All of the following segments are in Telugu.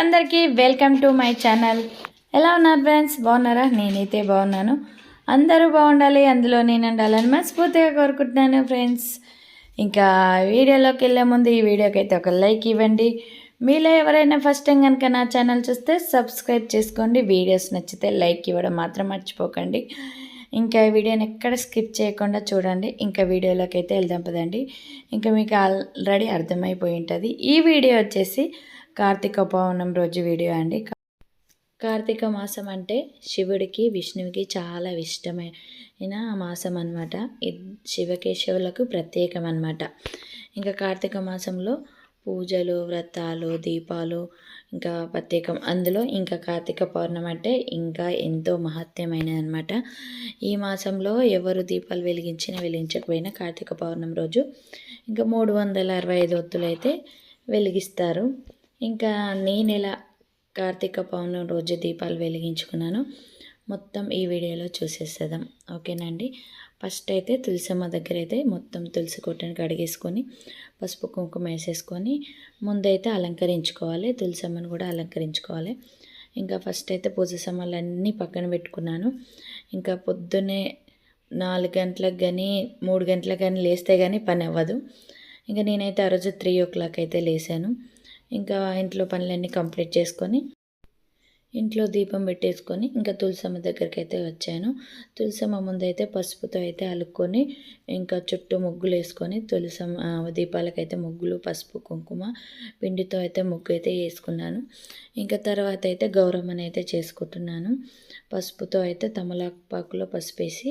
అందరికీ వెల్కమ్ టు మై ఛానల్. ఎలా ఉన్నారు ఫ్రెండ్స్? బాగున్నారా? నేనైతే బాగున్నాను. అందరూ బాగుండాలి అందులో నేను ఉండాలని మనస్ఫూర్తిగా కోరుకుంటున్నాను ఫ్రెండ్స్. ఇంకా వీడియోలోకి వెళ్ళే ముందు ఈ వీడియోకి అయితే ఒక లైక్ ఇవ్వండి. మీలో ఎవరైనా ఫస్ట్ టైం కనుక నా ఛానల్ చూస్తే సబ్స్క్రైబ్ చేసుకోండి. వీడియోస్ నచ్చితే లైక్ ఇవ్వడం మాత్రం మర్చిపోకండి. ఇంకా ఈ వీడియోని ఎక్కడ స్కిప్ చేయకుండా చూడండి. ఇంకా వీడియోలోకి అయితే వెళ్దాం పదండి. ఇంకా మీకు ఆల్రెడీ అర్థమైపోయి ఉంటుంది. ఈ వీడియో వచ్చేసి కార్తీక పౌర్ణమి రోజు వీడియో అండి. కార్తీక మాసం అంటే శివుడికి విష్ణువుకి చాలా ఇష్టమైన మాసం అనమాట శివకేశవులకు ప్రత్యేకం అనమాట ఇంకా కార్తీక మాసంలో పూజలు వ్రతాలు దీపాలు ఇంకా ప్రత్యేకం. అందులో ఇంకా కార్తీక పౌర్ణమి అంటే ఇంకా ఎంతో మహత్యమైనది అనమాట ఈ మాసంలో ఎవరు దీపాలు వెలిగించినా వెలిగించకపోయినా కార్తీక పౌర్ణమి రోజు ఇంకా మూడు వందల అరవై ఐదు ఒత్తులు అయితే వెలిగిస్తారు. ఇంకా నేను ఎలా కార్తీక పౌర్ణమి రోజు దీపాలు వెలిగించుకున్నాను. మొత్తం ఈ వీడియోలో చూసేసేద్దాం. ఓకేనండి? ఫస్ట్ అయితే తులసమ్మ దగ్గర అయితే మొత్తం తులసి కొట్టని కడిగేసుకొని పసుపు కుంకుమ వేసేసుకొని ముందైతే అలంకరించుకోవాలి. తులసమ్మను కూడా అలంకరించుకోవాలి. ఇంకా ఫస్ట్ అయితే పూజ సామాన్లన్నీ పక్కన పెట్టుకున్నాను. ఇంకా పొద్దున్నే నాలుగు గంటలకు కానీ మూడు గంటలకు కానీ లేస్తే కానీ పని అవ్వదు. ఇంకా నేనైతే ఆ రోజు త్రీ ఓ క్లాక్ అయితే లేసాను. ఇంకా ఇంట్లో పనులన్నీ కంప్లీట్ చేసుకొని ఇంట్లో దీపం పెట్టేసుకొని ఇంకా తులసమ్మ దగ్గరికి అయితే వచ్చాను. తులసమ్మ ముందు అయితే పసుపుతో అయితే అలుక్కొని ఇంకా చుట్టూ ముగ్గులు వేసుకొని తులసమ్మ దీపాలకైతే ముగ్గులు పసుపు కుంకుమ పిండితో అయితే ముగ్గు అయితే వేసుకున్నాను. ఇంకా తర్వాత అయితే గౌరమ్మని అయితే చేసుకుంటున్నాను. పసుపుతో అయితే తమలపాకులో పసుపు వేసి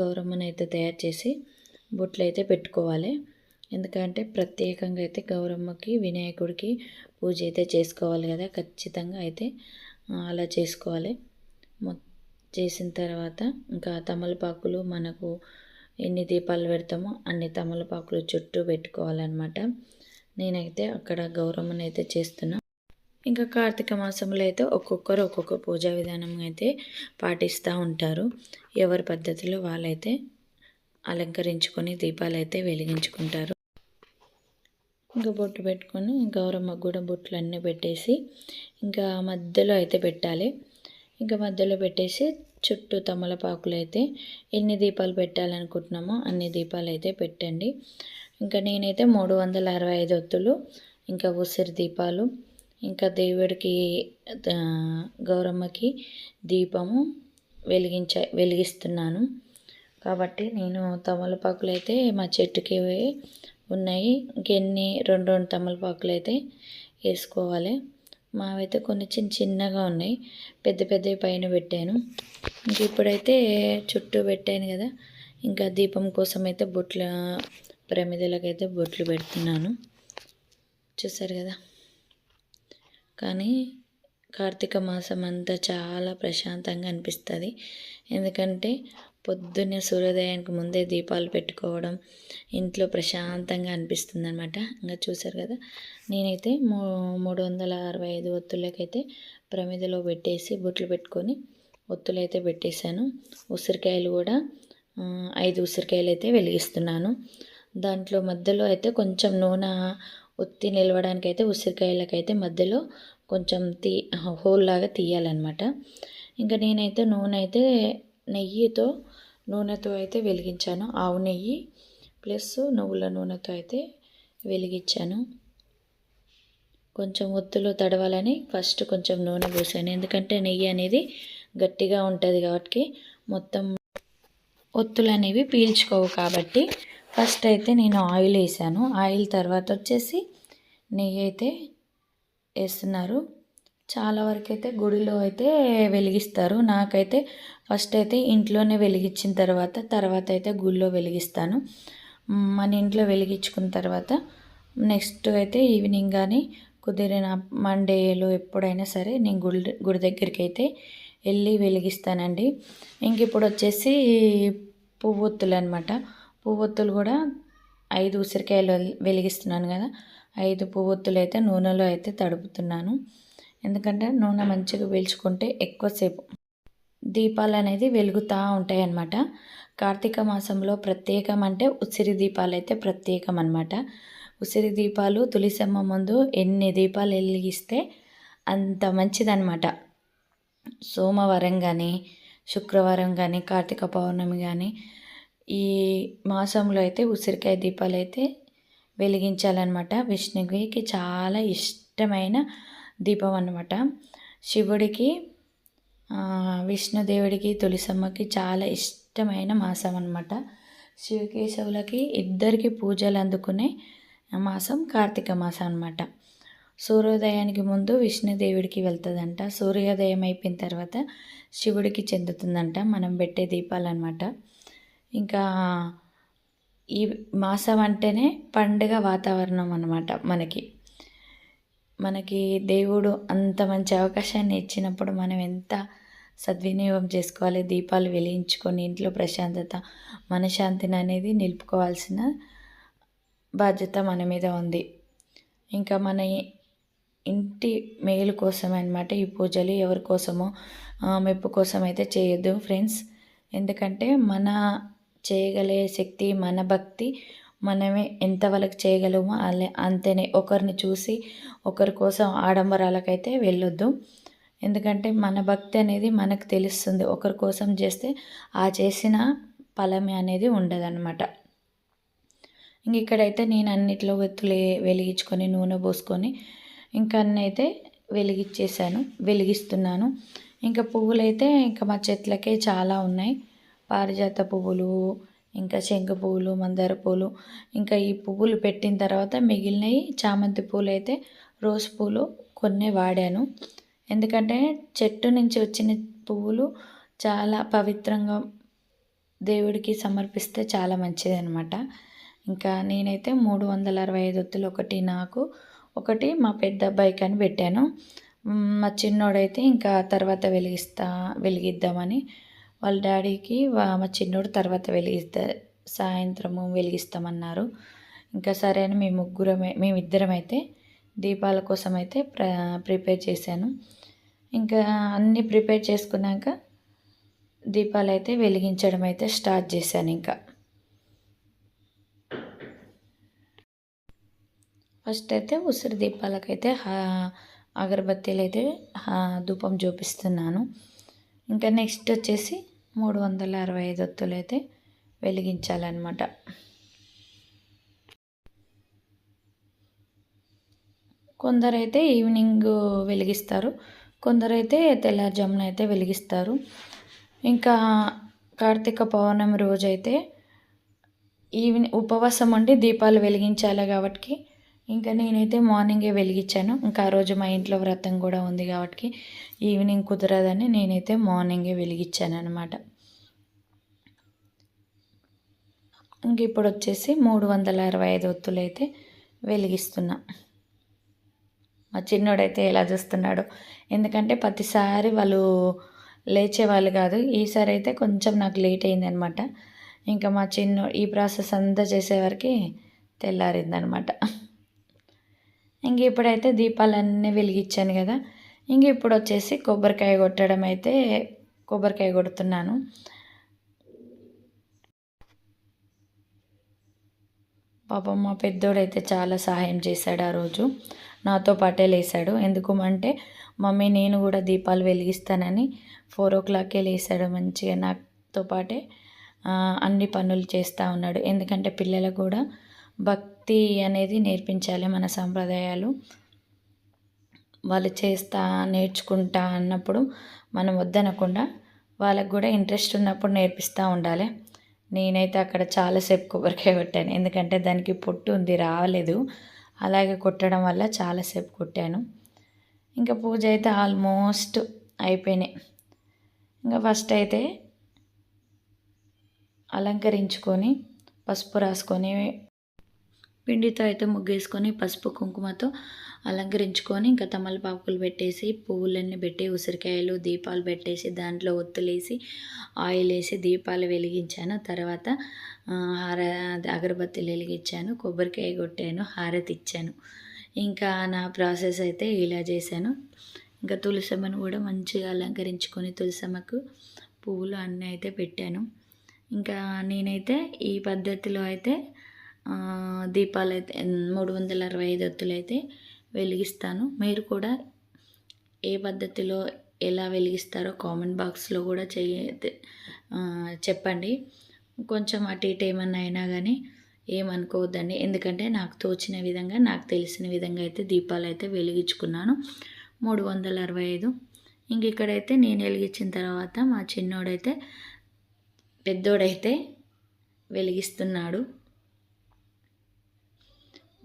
గౌరమ్మని అయితే తయారు చేసి బొట్లు అయితే పెట్టుకోవాలి. ఎందుకంటే ప్రత్యేకంగా అయితే గౌరమ్మకి వినాయకుడికి పూజ అయితే చేసుకోవాలి కదా ఖచ్చితంగా అయితే అలా చేసుకోవాలి. చేసిన తర్వాత ఇంకా తమలపాకులు మనకు ఎన్ని దీపాలు పెడతామో అన్ని తమలపాకులు చుట్టూ పెట్టుకోవాలన్నమాట. నేనైతే అక్కడ గౌరమ్మని అయితే చేస్తున్నా. ఇంకా కార్తీక మాసంలో అయితే ఒక్కొక్కరు ఒక్కొక్క పూజా విధానం అయితే పాటిస్తూ ఉంటారు. ఎవరి పద్ధతిలో వాళ్ళైతే అలంకరించుకొని దీపాలు అయితే వెలిగించుకుంటారు. ఇంకా బొట్టు పెట్టుకొని గౌరమ్మకు కూడా బొట్లు అన్నీ పెట్టేసి ఇంకా మధ్యలో అయితే పెట్టాలి. ఇంకా మధ్యలో పెట్టేసి చుట్టూ తమలపాకులు అయితే ఎన్ని దీపాలు పెట్టాలనుకుంటున్నామో అన్ని దీపాలు అయితే పెట్టండి. ఇంకా నేనైతే మూడు వందల అరవై ఐదు ఒత్తులు ఇంకా ఉసిరి దీపాలు ఇంకా దేవుడికి గౌరమ్మకి దీపము వెలిగించ వెలిగిస్తున్నాను. కాబట్టి నేను తమలపాకులు అయితే మా చెట్టుకి ఉన్నాయి. ఇంకెన్ని రెండు రెండు తమలపాకులు అయితే వేసుకోవాలి. మావైతే కొన్ని చిన్న చిన్నగా ఉన్నాయి. పెద్ద పెద్దవి పైన పెట్టాను. ఇంక ఇప్పుడైతే చుట్టూ పెట్టాను కదా. ఇంకా దీపం కోసం అయితే బొట్ల ప్రమిదలకైతే బొట్లు పెడుతున్నాను. చూసారు కదా? కానీ కార్తీక మాసం అంతా చాలా ప్రశాంతంగా అనిపిస్తుంది. ఎందుకంటే పొద్దున్నే సూర్యోదయానికి ముందే దీపాలు పెట్టుకోవడం ఇంట్లో ప్రశాంతంగా అనిపిస్తుంది అనమాట ఇంకా చూసారు కదా? నేనైతే మూ మూడు వందల అరవై ఐదు ఒత్తులకైతే ప్రమిదలో పెట్టేసి బొట్లు పెట్టుకొని ఒత్తులు అయితే పెట్టేశాను. ఉసిరికాయలు కూడా ఐదు ఉసిరికాయలు అయితే వెలిగిస్తున్నాను. దాంట్లో మధ్యలో అయితే కొంచెం నూనె ఒత్తి నిలవడానికి అయితే ఉసిరికాయలకైతే మధ్యలో కొంచెం తీ హోల్ లాగా తీయాలన్నమాట. ఇంకా నేనైతే నూనె అయితే నెయ్యితో నూనెతో అయితే వెలిగించాను. ఆవు నెయ్యి ప్లస్ నువ్వుల నూనెతో అయితే వెలిగించాను. కొంచెం ఒత్తులు తడవాలని ఫస్ట్ కొంచెం నూనె పోసాను. ఎందుకంటే నెయ్యి అనేది గట్టిగా ఉంటుంది కాబట్టి మొత్తం ఒత్తులు అనేవి పీల్చుకోవు కాబట్టి ఫస్ట్ అయితే నేను ఆయిల్ వేసాను. ఆయిల్ తర్వాత వచ్చేసి నెయ్యి అయితే వేస్తున్నారు. చాలా వరకు అయితే గుడిలో అయితే వెలిగిస్తారు. నాకైతే ఫస్ట్ అయితే ఇంట్లోనే వెలిగించిన తర్వాత తర్వాత అయితే గుడిలో వెలిగిస్తాను. మన ఇంట్లో వెలిగించుకున్న తర్వాత నెక్స్ట్ అయితే ఈవినింగ్ కానీ కుదిరిన మండేలో ఎప్పుడైనా సరే నేను గుడి గుడి దగ్గరికి అయితే వెళ్ళి వెలిగిస్తానండి. ఇంక ఇప్పుడు వచ్చేసి పువ్వొత్తులు అనమాట పువ్వొత్తులు కూడా ఐదు ఉసిరికాయలు వెలిగిస్తున్నాను కదా ఐదు పువ్వొత్తులు అయితే నూనెలో అయితే తడుపుతున్నాను. ఎందుకంటే నూనె మంచిగా పీల్చుకుంటే ఎక్కువసేపు దీపాలు అనేది వెలుగుతూ ఉంటాయి అన్నమాట కార్తీక మాసంలో ప్రత్యేకం అంటే ఉసిరి దీపాలు అయితే ప్రత్యేకం అనమాట ఉసిరి దీపాలు తులిసమ్మ ముందు ఎన్ని దీపాలు వెలిగిస్తే అంత మంచిదన్నమాట. సోమవారం కానీ శుక్రవారం కానీ కార్తీక పౌర్ణమి కానీ ఈ మాసంలో అయితే ఉసిరికాయ దీపాలు అయితే వెలిగించాలన్నమాట. విష్ణువుకి చాలా ఇష్టమైన దీపం అనమాట శివుడికి విష్ణుదేవుడికి తులసమ్మకి చాలా ఇష్టమైన మాసం అనమాట శివకేశవులకి ఇద్దరికి పూజలు అందుకునే మాసం కార్తీక మాసం అనమాట సూర్యోదయానికి ముందు విష్ణుదేవుడికి వెళ్తుందంట. సూర్యోదయం అయిపోయిన తర్వాత శివుడికి చెందుతుందంట. మనం పెట్టే దీపాలు అనమాట ఇంకా ఈ మాసం అంటేనే పండుగ వాతావరణం అనమాట మనకి. మనకి దేవుడు అంత మంచి అవకాశాన్ని ఇచ్చినప్పుడు మనం ఎంత సద్వినియోగం చేసుకోవాలి దీపాలు వెలిగించుకొని ఇంట్లో ప్రశాంతత మనశ్శాంతిని అనేది నిలుపుకోవాల్సిన బాధ్యత మన మీద ఉంది. ఇంకా మన ఇంటి మేలు కోసమే అనమాట ఈ పూజలు ఎవరి కోసమో మెప్పు కోసం అయితే చేయొద్దు ఫ్రెండ్స్. ఎందుకంటే మన చేయగలిగే శక్తి మన భక్తి మనమే ఎంత వాళ్ళకి చేయగలమో అలా అంతేనే. ఒకరిని చూసి ఒకరి కోసం ఆడంబరాలకైతే వెళ్ళొద్దు. ఎందుకంటే మన భక్తి అనేది మనకు తెలుస్తుంది. ఒకరి కోసం చేస్తే ఆ చేసిన ఫలమే అనేది ఉండదన్నమాట. ఇంక ఇక్కడైతే నేను అన్నిట్లో వెతులే వెలిగించుకొని నూనె పోసుకొని ఇంకా అన్నీ అయితే వెలిగించేసాను వెలిగిస్తున్నాను. ఇంకా పువ్వులైతే ఇంకా మా చెట్లకే చాలా ఉన్నాయి. పారిజాత పువ్వులు ఇంకా శంఖ పువ్వులు మందార పూలు ఇంకా ఈ పువ్వులు పెట్టిన తర్వాత మిగిలినవి చామంతి పూలు అయితే రోజ్ పూలు కొన్ని వాడాను. ఎందుకంటే చెట్టు నుంచి వచ్చిన పువ్వులు చాలా పవిత్రంగా దేవుడికి సమర్పిస్తే చాలా మంచిది అనమాట ఇంకా నేనైతే మూడు వందల అరవై ఐదు ఒత్తులు ఒకటి నాకు ఒకటి మా పెద్ద అబ్బాయికి అని పెట్టాను. మా చిన్నోడైతే ఇంకా తర్వాత వెలిగిస్తా వెలిగిద్దామని వాళ్ళ డాడీకి మా చిన్నోడు తర్వాత వెలిగిస్తా సాయంత్రము వెలిగిస్తామన్నారు. ఇంకా సరే అని మేము ముగ్గురమే మేమిద్దరం అయితే దీపాల కోసం అయితే ప్ర ప్రిపేర్ చేశాను. ఇంకా అన్నీ ప్రిపేర్ చేసుకున్నాక దీపాలు అయితే వెలిగించడం అయితే స్టార్ట్ చేశాను ఇంకా. ఫస్ట్ అయితే ఉసిరి దీపాలకైతే అగరబత్తీలు అయితే ధూపం చూపిస్తున్నాను. ఇంకా నెక్స్ట్ వచ్చేసి మూడు వందల అరవై ఐదు ఒత్తులైతే అయితే వెలిగించాలన్నమాట. కొందరైతే ఈవినింగ్ వెలిగిస్తారు కొందరైతే తెల్లారుజామున అయితే వెలిగిస్తారు. ఇంకా కార్తీక పౌర్ణమి రోజైతే ఈవినింగ్ ఉపవాసం ఉండి దీపాలు వెలిగించాలి కాబట్టి ఇంకా నేనైతే మార్నింగే వెలిగించాను. ఇంకా ఆ రోజు మా ఇంట్లో వ్రతం కూడా ఉంది కాబట్టి ఈవినింగ్ కుదరదని నేనైతే మార్నింగే వెలిగించాను అనమాట ఇంక ఇప్పుడు వచ్చేసి మూడు వందల అరవై ఐదు ఒత్తులు అయితే వెలిగిస్తున్నా. మా చిన్నోడైతే ఎలా చూస్తున్నాడు. ఎందుకంటే ప్రతిసారి వాళ్ళు లేచేవాళ్ళు కాదు. ఈసారి అయితే కొంచెం నాకు లేట్ అయిందనమాట ఇంకా మా చిన్న ఈ ప్రాసెస్ అంతా చేసేవారికి తెల్లారిందనమాట ఇంక ఇప్పుడైతే దీపాలన్నీ వెలిగించాను కదా. ఇంక ఇప్పుడు వచ్చేసి కొబ్బరికాయ కొట్టడం అయితే కొబ్బరికాయ కొడుతున్నాను. పాపం మా పెద్దోడైతే చాలా సహాయం చేశాడు ఆ రోజు. నాతో పాటే లేసాడు. ఎందుకు అంటే మమ్మీ నేను కూడా దీపాలు వెలిగిస్తానని ఫోర్ ఓ క్లాక్కే లేసాడు మంచిగా. నాతో పాటే అన్ని పనులు చేస్తూ ఉన్నాడు. ఎందుకంటే పిల్లలకు కూడా భక్తి అనేది నేర్పించాలి మన సాంప్రదాయాలు. వాళ్ళు చేస్తా నేర్చుకుంటా అన్నప్పుడు మనం వద్దనకుండా వాళ్ళకు కూడా ఇంట్రెస్ట్ ఉన్నప్పుడు నేర్పిస్తూ ఉండాలి. నేనైతే అక్కడ చాలాసేపు కొబ్బరికాయ కొట్టాను. ఎందుకంటే దానికి పొట్టు ఉంది రాలేదు. అలాగే కొట్టడం వల్ల చాలాసేపు కొట్టాను. ఇంకా పూజ అయితే ఆల్మోస్ట్ అయిపోయినాయి. ఇంకా ఫస్ట్ అయితే అలంకరించుకొని పసుపు రాసుకొని పిండితో అయితే ముగ్గేసుకొని పసుపు కుంకుమతో అలంకరించుకొని ఇంకా తమలపాకులు పెట్టేసి పువ్వులన్నీ పెట్టి ఉసిరికాయలు దీపాలు పెట్టేసి దాంట్లో ఒత్తులేసి ఆయిల్ వేసి దీపాలు వెలిగించాను. తర్వాత హార అగరబత్తిలు వెలిగించాను కొబ్బరికాయ కొట్టాను హారతి ఇచ్చాను ఇంకా నా ప్రాసెస్ అయితే ఇలా చేశాను. ఇంకా తులసమ్మను కూడా మంచిగా అలంకరించుకొని తులసమ్మకు పువ్వులు అన్నీ అయితే పెట్టాను. ఇంకా నేనైతే ఈ పద్ధతిలో అయితే దీపాలు అయితే మూడు వందల అరవై ఐదు ఒత్తులు అయితే వెలిగిస్తాను. మీరు కూడా ఏ పద్ధతిలో ఎలా వెలిగిస్తారో కామెంట్ బాక్స్లో కూడా చే చెప్పండి. కొంచెం అటు ఇటు ఏమన్నా అయినా కానీ ఏమనుకోవద్దండి. ఎందుకంటే నాకు తోచిన విధంగా నాకు తెలిసిన విధంగా అయితే దీపాలు అయితే వెలిగించుకున్నాను. మూడు వందల అరవై ఐదు ఇంక ఇక్కడైతే నేను వెలిగించిన తర్వాత మా చిన్నోడైతే పెద్దోడైతే వెలిగిస్తున్నాడు.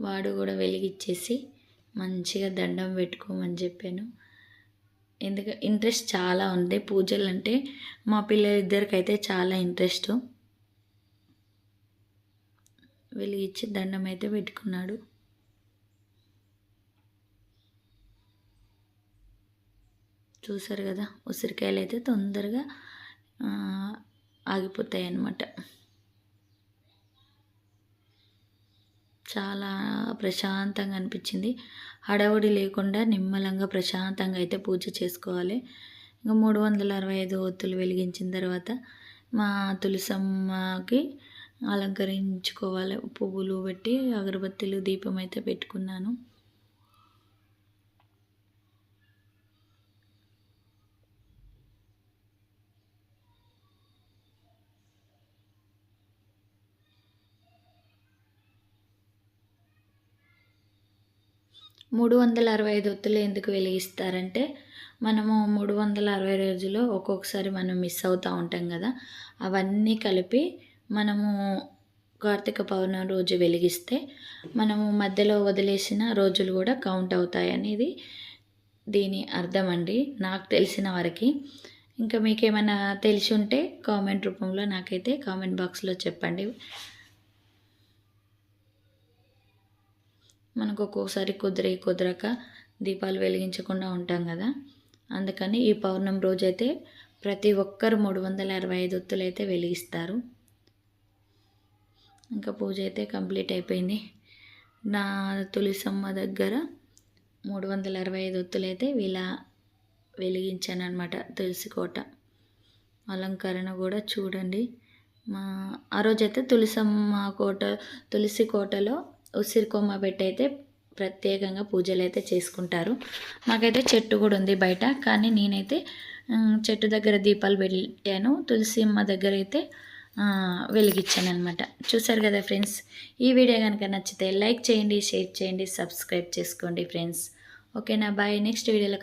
వాడు కూడా వెలిగిచ్చేసి మంచిగా దండం పెట్టుకోమని చెప్పాను. ఎందుకంటే ఇంట్రెస్ట్ చాలా ఉంది. పూజలు అంటే మా పిల్లలిద్దరికైతే చాలా ఇంట్రెస్ట్. వెలిగిచ్చి దండం అయితే పెట్టుకున్నాడు. చూసారు కదా ఉసిరికాయలు అయితే తొందరగా ఆగిపోతాయి అన్నమాట చాలా ప్రశాంతంగా అనిపించింది. హడావుడి లేకుండా నిమ్మలంగా ప్రశాంతంగా అయితే పూజ చేసుకోవాలి. ఇంకా మూడు వందల అరవై ఐదు ఒత్తులు వెలిగించిన తర్వాత మా తులసమ్మకి అలంకరించుకోవాలి. పువ్వులు పెట్టి అగరబత్తిలు దీపం అయితే పెట్టుకున్నాను. మూడు వందల అరవై ఐదు ఒత్తులు ఎందుకు వెలిగిస్తారంటే మనము మూడు వందల అరవై రోజులు ఒక్కొక్కసారి మనం మిస్ అవుతూ ఉంటాం కదా. అవన్నీ కలిపి మనము కార్తీక పౌర్ణమి రోజు వెలిగిస్తే మనము మధ్యలో వదిలేసిన రోజులు కూడా కౌంట్ అవుతాయి అనేది దీని అర్థం అండి. నాకు తెలిసిన వరకు. ఇంకా మీకు తెలిసి ఉంటే కామెంట్ రూపంలో నాకైతే కామెంట్ బాక్స్లో చెప్పండి. మనకు ఒక్కొక్కసారి కుదిరి కుదరక దీపాలు వెలిగించకుండా ఉంటాం కదా. అందుకని ఈ పౌర్ణమి రోజైతే ప్రతి ఒక్కరు మూడు వందల అరవై ఐదు ఒత్తులు అయితే వెలిగిస్తారు. ఇంకా పూజ అయితే కంప్లీట్ అయిపోయింది. నా తులసమ్మ దగ్గర మూడు వందల అరవై ఐదు ఒత్తులు అయితే ఇలా వెలిగించాను అనమాట తులసి కోట. అలంకరణ కూడా చూడండి. మా ఆ రోజైతే తులసమ్మ కోట తులసి కోటలో ఉసిరి కొమ్మ పెట్టి ప్రత్యేకంగా పూజలు అయితే చేసుకుంటారు. మాకైతే చెట్టు కూడా ఉంది బయట కానీ నేనైతే చెట్టు దగ్గర దీపాలు పెట్టాను. తులసి అమ్మ దగ్గర అయితే ఆ, వెలిగించాను అనమాట చూసారు కదా ఫ్రెండ్స్ ఈ వీడియో కనుక నచ్చితే లైక్ చేయండి షేర్ చేయండి సబ్స్క్రైబ్ చేసుకోండి ఫ్రెండ్స్. ఓకేనా బాయ్ నెక్స్ట్ వీడియోలో